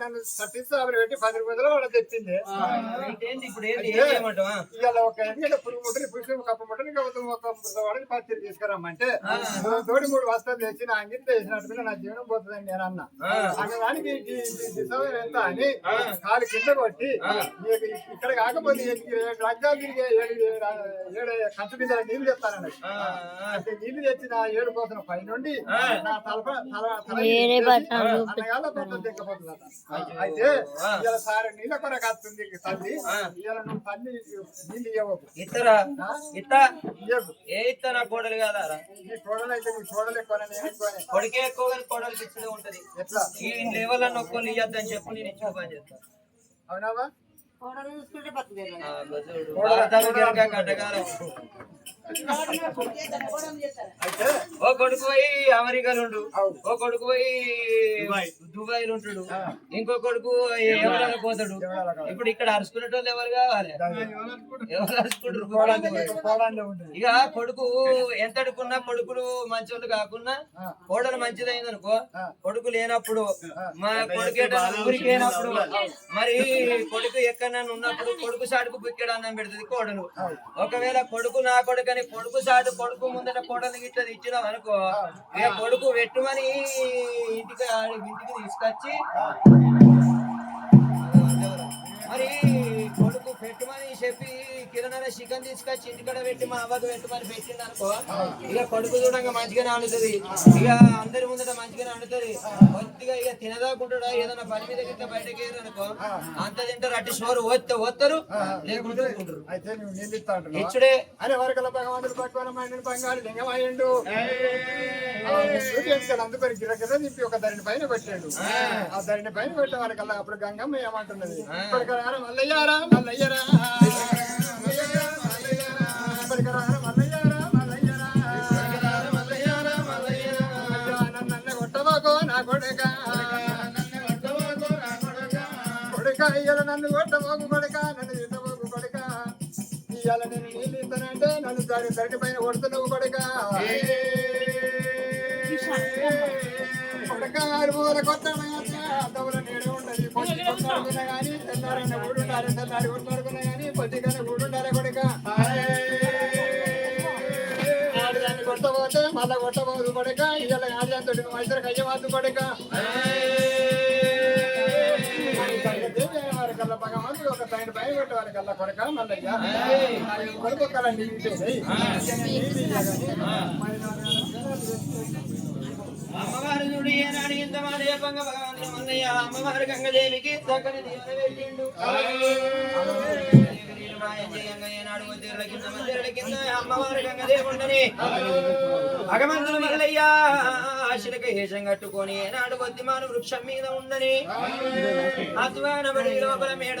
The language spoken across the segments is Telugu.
నన్ను సతీష్ ఆవిడ పెట్టి పది రూపాయలు కూడా తెచ్చింది. ఇవాళ ఒక ఎందుకంటే పురుగు ముట్టని పురుషులు కప్ప ముట్టని పత్తి తీసుకురమ్మంటే తోడి మూడు వస్తాలు తెచ్చి నా అంగిత వేసినట్టు నా జీవనం పోతుందని నేను అన్నా. దిశ ఎంత అని కాలు కింద కొట్టి ఇక్కడ కాకపోతే ఏడు రాజ్యాలు తిరిగి ఏడు ఏడు కంచు మీద నీళ్ళు చెప్తానని అంటే నీళ్ళు తెచ్చి నా ఏడు కోసం పైనుండి నా తలప తల తల వేరే దిక్కపోతుందట అయితే ఇలా సారి నీళ్ళ కొరకు వస్తుంది తల్లి. ఇలా నువ్వు తల్లి నీళ్ళు ఇవ్వకు. ఇత్త? ఇవ్వకు ఏ ఇత్త నా కోడలు కాదా నీ చూడలైతే నీ చూడలేకపోయినా నేను ఎక్కువనే. కొడుకే ఎక్కువ కానీ కోడలు ఇచ్చడే ఉంటది. ఎట్లా? ఈ లెవెల్ అన్న ఒక్కళ్ళు ఇయ్యద్దని చెప్పి నేను ఇచ్చిన పని చేస్తాను అవునావా? ఓ కొడుకు పోయి అమెరికాలో ఉండు. ఓ కొడుకు పోయి దుబాయ్. లో ఉంటాడు. ఇంకో కొడుకు ఎవరైనా పోతాడు? ఇప్పుడు ఇక్కడ అరుచుకునేటోళ్ళు ఎవరు కావాలి? ఎవరు అరుచుకుంటారు ఇక కొడుకు ఎంత అడుకున్నా కొడుకులు మంచోళ్ళు కాకున్నా కోడలు మంచిదైంది అనుకో కొడుకు లేనప్పుడు మా కొడుకు ఊరికి లేనప్పుడు మరి కొడుకు ఎక్కడన్నా ఉన్నప్పుడు కొడుకు సాటుకు బుక్కెడు అన్నం పెడుతుంది కోడలు. ఒకవేళ కొడుకు నా కొడుకు అని కొడుకు సాటు కొడుకు ముందట కోడలు గిట్ల ఇచ్చినాం అనుకో ఇక కొడుకు పెట్టుమని ఇంటికి ఇంటికి తీసుకొచ్చి మరి కొడుకు పెట్టుమని చెప్పి కిరణాల చికెన్ తీసుకొచ్చి ఇంటికాడ పెట్టి మా అవ్వకు పెట్టుమని పెట్టింది అనుకో ఇక కొడుకు చూడంగా మంచిగానే వండుతుంది. ఇక అందరి ముందట మంచిగానే వండుతుంది. కొద్దిగా ఇక తినదాకుంటాడా ఏదైనా పని మీద గిట్ల బయటకి అనుకో అంత తింటారు అట్టి షోరు వస్తే వస్తారు లేకుంటే? ఇచ్చుడే. అరే వరకల భగవంతుడు బంగారు లింగమయ్యండు అందుకని గిర గిర నింపి ఒక ధరిని పైన పెట్టాడు. ఆ. ధరిని పైన పెట్టే వరకల్లా అప్పుడు గంగమ్మ ఏమంటున్నది? మల్లయ్యారా మల్లయ్యరా కొడుక ఇయ్యాల నన్ను కొట్టబోకు కొడుక నన్ను తిట్టబోకు కొడుక ఇయ్యాల నేను నీళ్ళు ఇస్తానంటే నన్ను దాని ధరణి పైన కొడుతున్నావు కొడుక కొడుక అరువుల కొత్త దవల నీడ ఉండదు పొట్టి కొట్లాడుకున్నా కానీ తెల్లారన్న ఊడుండాలి తెల్లారి కొట్లాడుకున్నా కానీ పొట్టికన్నా ఊడుండాలి కొడుక. ఆడదాన్ని కొట్టబోతే మళ్ళా కొట్టబోదు కొడుక. ఇయ్యాల ఆడదాంతో మైసరికి అయ్యవద్దు కొడుక. మల్లయ్య కొడుకు కల నీళ్ళు అమ్మవారు చూడు ఏనాడు ఇంత మాట చెప్పంగా భగవంతుడు మల్లయ్య అమ్మవారు గంగదేవికి చక్కని పెట్టిండు అమ్మవారు భగవంతుడు ఆశలక హేషం కట్టుకొని ఏనాడు వద్దిమాను వృక్షం మీద ఉండని అద్వాన బడి లోపల మేడ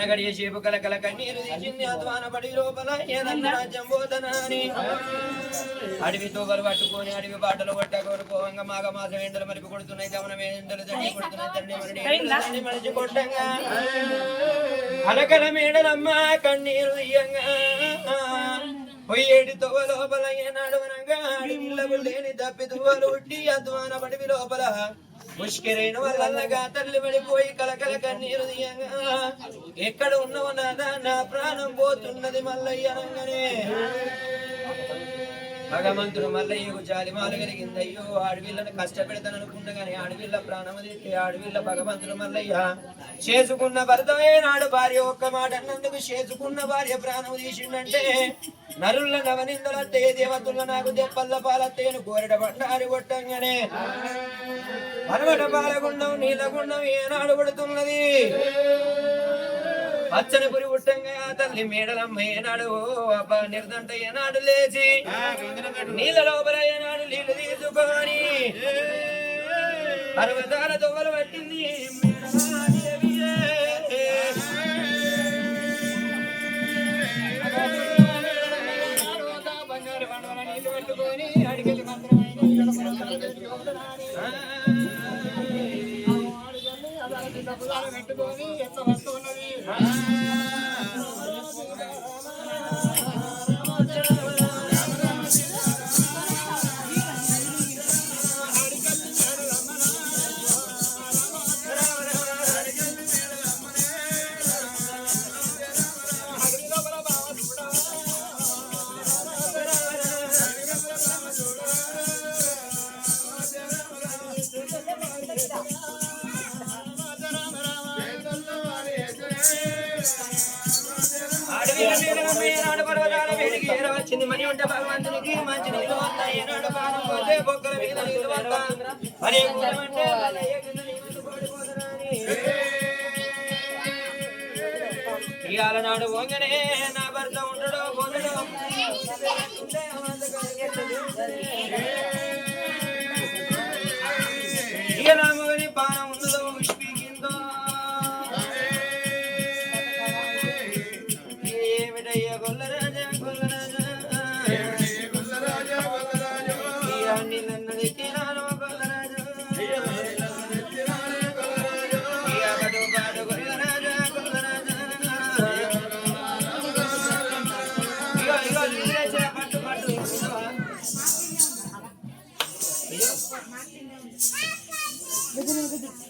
అరగడియ చేపు కల కల కన్నీరు తీసింది అధ్వాన పడి లోపల ఏదన్నా రాజ్యం పోతనాని అడవి తోగలు పట్టుకొని అడవి బాటలు పట్ట కొనుకోవంగా మాగ మాసం ఎండలు మరిపి కొడుతున్నాయి. గమనం ఎండలు దండి కొడుతున్నాయి. దండి మనిషి కొట్టంగా. అలకల మేడలమ్మ కన్నీరు తీయంగా. పొయ్యేడి తొవ లోపల ఏనాడు అడవిళ్ళకు లేని తప్పి తువ్వలు ఉట్టి అధ్వాన పడివి లోపల. ముష్కిరైన వల్లగా తల్లి పడిపోయి కలకల కన్నీరు ఎక్కడ ఉన్నవు నాదా నా ప్రాణం పోతున్నది మల్లయ్యనగానే భగవంతుడు మళ్ళీ జాలి కలిగింది. కలిగిందయ్యో ఆడవిళ్ళని కష్టపెడతాను అనుకుంటా గానీ ఆడవిళ్ళ ప్రాణము తీసి ఆడవిళ్ళ భగవంతుడు మల్లయ్య చేసుకున్న భర్తమే నాడు భార్య ఒక్క మాట అన్నందుకు చేసుకున్న భార్య ప్రాణం తీసిండంటే నరుల నవనిందలత్తే దేవతుల నాకు దెప్పల్ల పాలత్తేను కోరడ బండారి కొట్టంగానే. అరవట పాలగుండం నీలగుండం ఏనాడు పడుతున్నది పచ్చని పురి పుట్టంగా తల్లి మేడలమ్మ ఏనాడు అబ్బా నిర్దంట ఏనాడు లేచి నీళ్ళ లోపల ఏనాడు నీళ్ళు తీసుకొని పర్వతాల దొవ్వలు పట్టింది మేడలమ్మ పెట్టుకొని ఎంత వస్తు ఉన్నది ఉంటే భగవంతునికి మంచి నీళ్ళు ఏనాడు పానం పోతే బొక్కల మీద. ఇవాళ నాడు వంగనే నా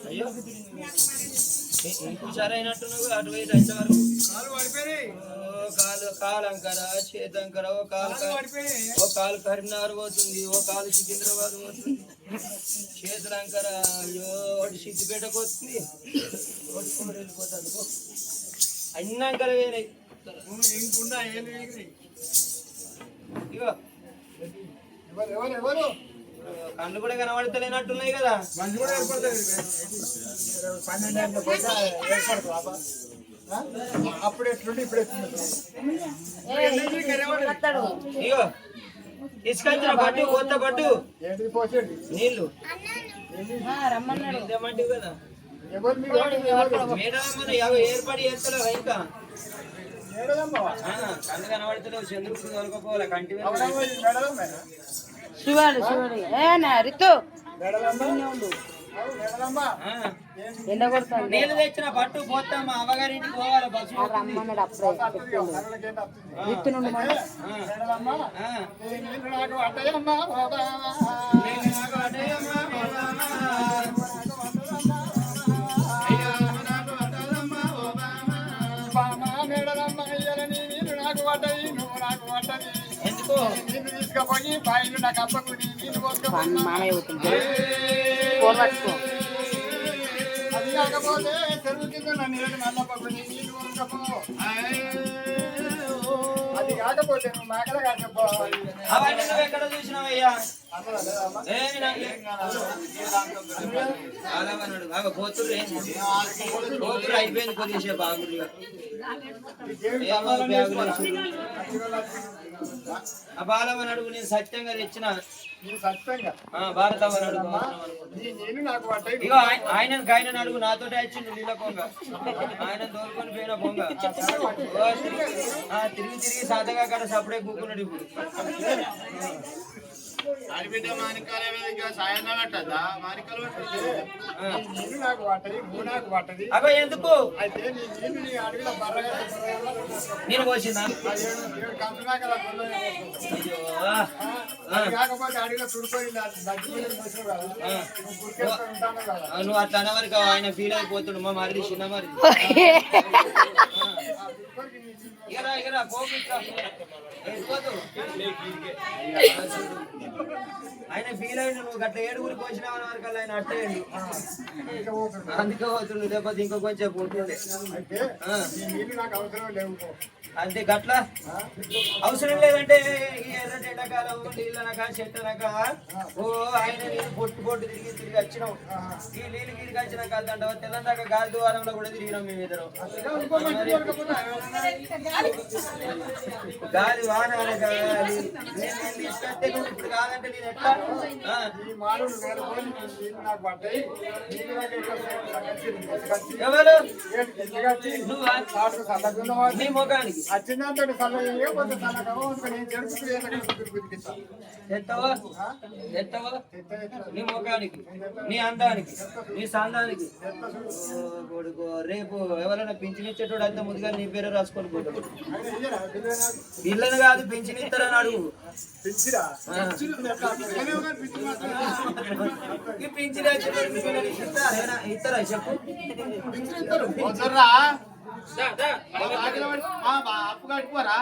అయ్యో. హుషారైనట్టున్నావు అటు పోయి రైతు వరకు ఓ కాలు కాలంకర చేతంకర ఓ కాలు ఓ కాలు కరీంనగర్ పోతుంది ఓ కాలు సికింద్రాబాద్ పోతుంది. చేతులంకర అయ్యో ఒకటి సిద్దిపేటకు వస్తుంది ఒకటి కోడి వెళ్ళిపోతుంది పో. అన్ని అంకర వేరే ఇగో. ఎవరు ఎవరు ఎవరు? కళ్ళు కూడా కనబడతలేనట్టున్నాయి కదా. గంటల పోతే ఏర్పడుతుంది? అప్పుడు ఎట్లుండి ఇప్పుడు ఇగో తీసుకొచ్చిన పట్టు కొత్త పట్టు. ఏంటిది పోసేది నీళ్ళు రమ్మన్నాడు. ఇదేమంటివి కదా. ఎవరు మీరు ఎవరు మేడం మన యాభై ఏర్పడి చేస్తలేవు ఇంకా? కళ్ళు కనబడతలేవు చంద్రుడు తొలకపోవాలి కంటి శివాడు శివాడు ఏ నా రితు. ఎండ కొడుతుంది. నీళ్ళు తెచ్చిన పట్టు పోతాం మా అవ్వగారింటికి పోవాలి బస్సు. రమ్మన్నాడు అప్పుడే నుండి. ఎందుకు? తీసుకుపోయి బాయిలు నాకు అప్పకు నీళ్ళు పోసుకుపోయి మామయ్య అవుతుంది ఫోన్ పట్టుకో అది కాకపోతే చెరువు కింద నా నీళ్ళు నల్లపకు నీ నీళ్ళు పోసుకపో. అది కాకపోతే నువ్వు మాకల అవన్నీ నువ్వు ఎక్కడ చూసినావయ్యా అయిపోయింది కొద్దిసేపు బాగుంది. ఆ బాలవని అడుగు నేను సత్యంగా తెచ్చిన. భారతవని అడుగు అమ్మా, అవసరం అనుకుంటా. నీ నీళ్ళు నాకు పడ్డాయి ఇగో ఆయ- ఆయనను ఆయన అడుగు నాతో వచ్చిండు నీళ్ళ పొంగ. ఆయన తోలుకొని పోయిన పొంగ. ఓ, తిరిగి తిరిగి సాతగా కాడ సపడే కూకున్నాడు ఇప్పుడు. మానికాలే పట్టదు నాకు నువ్వు నాకు ఎందుకు అయితే నీ నీళ్ళు నీ బర్రగా నేను పోసిందా కాకపోతే. నువ్వు అట్లా అనవరకు ఆయన ఫీల్ అయిపోతుండు మా మరిది చిన్న ఇగరా ఇగరా పోకు ఇట్లా. వెళ్ళిపోతు. ఆయన ఫీల్ అయ్యిండు నువ్వు గట్ల ఏడుగురి పోసినావు వరకు ఆయన అట్టేయండి పోతుంది. అందుకే పోతుండు లేకపోతే ఇంకో కొంచెం ఉంటుండే. అంతే గట్ల? అవసరం లేదంటే ఈ ఎర్ర ఎండాకాలం ఓ ఆయన నేను పొట్టు పొట్టు తిరిగి తిరిగి వచ్చినాం. ఈ నీళ్ళు తిరిగి వచ్చినాక అదంట తెల్లందాక గాలి ద్వారంలో కూడా తిరిగినాం మేము గాలి వాన అనక తీసుకొస్తే నువ్వు ఇప్పుడు కాదంటే నేను ఎట్లా? ఎవరు? ఏడు నీ ముఖానికి. కొంత సల్ల నేను జరుపుతూ బుద్ధికిస్తా ఎత్తవా ఎత్తవా నీ ముఖానికి నీ అందానికి నీ సందానికి కొడుకు రేపు ఎవరైనా పింఛనిచ్చేటోడు అయితే ముందుగా నీ పేరు రాసుకొని పోతాడు. పిల్లని కాదు అడుగు. పింఛన్? వచ్చేటోడు నీ పిల్లని ఇస్తారా? చెప్పు. వదర్రా దా, దా. అప్పు కట్టుకోరా